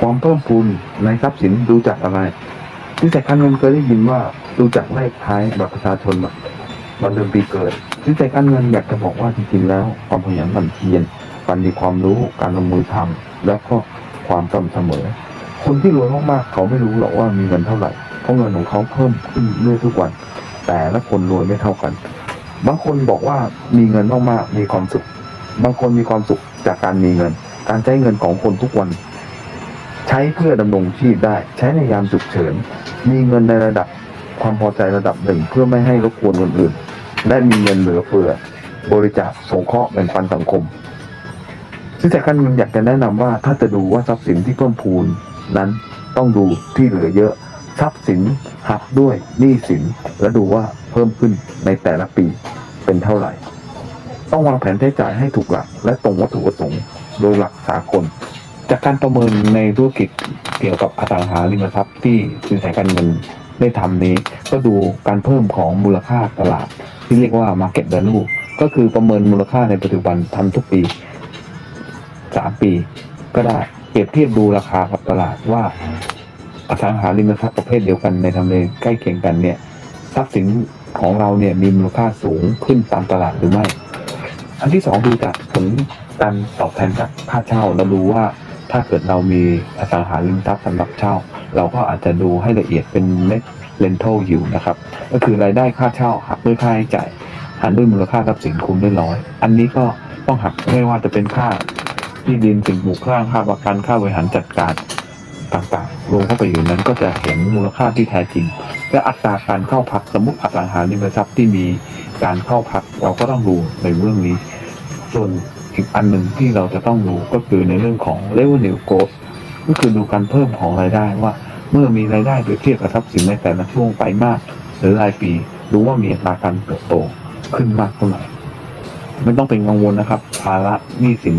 ความเพิ่มพูนในทรัพย์สินดูจากอะไร ที่แต่การเงินเคยได้ยินว่าดูจากเลขท้ายบัตรประชาชนวันเดือนปีเกิดที่แต่การเงินอยากจะบอกว่าจริงๆแล้ว ความขยันหมั่นเพียรการมีความรู้การลงมือทำแล้วก็ความสม่ำเสมอ คนที่รวยมากๆเขาไม่รู้หรอกว่ามีเงินเท่าไหร่เพราะเงินของเขาเพิ่มขึ้นเรื่อยทุกวัน แต่ละคนรวยไม่เท่ากัน บางคนบอกว่ามีเงินมากๆมีความสุข บางคนมีความสุขจากการมีเงิน การใช้เงินของคนทุกวัน ใช้เพื่อดำรงชีพได้ ใช้ในยามฉุกเฉิน มีเงินในระดับความพอใจระดับหนึ่งเพื่อไม่ให้รบกวนคนอื่น และมีเงินเหลือเฟือ บริจาคสงเคราะห์แบ่งปันสังคม ซึ่งจากการเงินอยากจะแนะนำว่าถ้าจะดูว่าทรัพย์สินที่เพิ่มพูนนั้นต้องดูที่เหลือเยอะ ทรัพย์สินหักด้วยหนี้สินและดูว่าเพิ่มขึ้นในแต่ละปีเป็นเท่าไหร่ ต้องวางแผนใช้จ่ายให้ถูกหลักและตรงวัตถุประสงค์โดยหลักสากล จากการประเมินในธุรกิจเกี่ยวกับอสังหาริมทรัพย์ที่สินแสการเงินได้ทำนี้ ก็ดูการเพิ่มของมูลค่าตลาด ที่เรียกว่า market value ก็คือประเมินมูลค่าในปัจจุบันทำทุกปีสามปี ก็ได้เปรียบเทียบดูราคากับตลาดว่าอสังหาริมทรัพย์ประเภทเดียวกันในทำเลใกล้เคียงกันเนี่ยทรัพย์สินของเราเนี่ยมีมูลค่าสูงขึ้นตามตลาดหรือไม่ อันที่สองดูจากผลการตอบแทนจากค่าเช่าเราดูว่า ถ้าเกิดเรามีอสังหาริมทรัพย์สำหรับเช่า เราก็อาจจะดูให้ละเอียดเป็น net rental yield นะครับ ก็คือรายได้ค่าเช่าหักด้วยค่าใช้จ่ายหารด้วยมูลค่าทรัพย์สินคูณด้วยร้อย อันนี้ก็ต้องหักไม่ว่าจะเป็นค่าที่ดินสิ่งปลูกสร้างค่าประกันค่าบริหารจัดการต่างๆ รวมเข้าไปอยู่นั้นก็จะเห็นมูลค่าที่แท้จริง และอัตราการเข้าพักสมมติอสังหาริมทรัพย์ที่มีการเข้าพักเราก็ต้องดูในเรื่องนี้ ส่วน อีกอันหนึ่งที่เราจะต้องดูก็คือในเรื่องของ revenue growth ก็คือดูการเพิ่มของรายได้ว่า เมื่อมีรายได้เปรียบเทียบกับทรัพย์สินในแต่ละช่วงไปมากหรือรายปีรู้ว่ามีอัตราการเติบโตขึ้นมากเท่าไหร่ไม่ต้องเป็นกังวลนะครับ ภาระหนี้สิน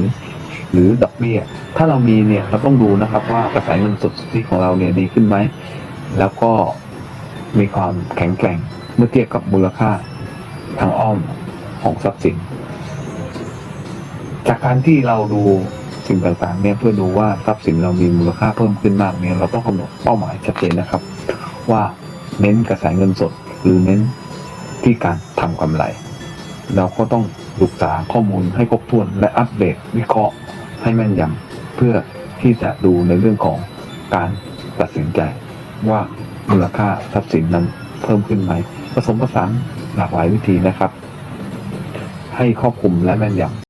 หรือดอกเบี้ย ถ้าเรามีเนี่ยเราต้องดูนะครับว่ากระแสเงินสดที่ของเราเนี่ยดีขึ้นไหม แล้วก็มีความแข็งแกร่งเมื่อเทียบกับมูลค่าทางอ้อมของทรัพย์สิน จากการที่เราดูสิ่งต่างๆเนี่ยเพื่อดูว่าทรัพย์สินเรามีมูลค่าเพิ่มขึ้นมากเนี่ยเราต้องกำหนดเป้าหมายชัดเจนนะครับ ว่าเน้นกระแสเงินสด หรือเน้นที่การทำกำไร เราก็ต้องศึกษาข้อมูลให้ครบถ้วนและอัปเดตวิเคราะห์ให้แม่นยำเพื่อที่จะดูในเรื่องของการตัดสินใจว่ามูลค่าทรัพย์สินนั้นเพิ่มขึ้นไหมผสมผสานหลากหลายวิธีนะครับ ให้ครอบคลุมและแม่นยำ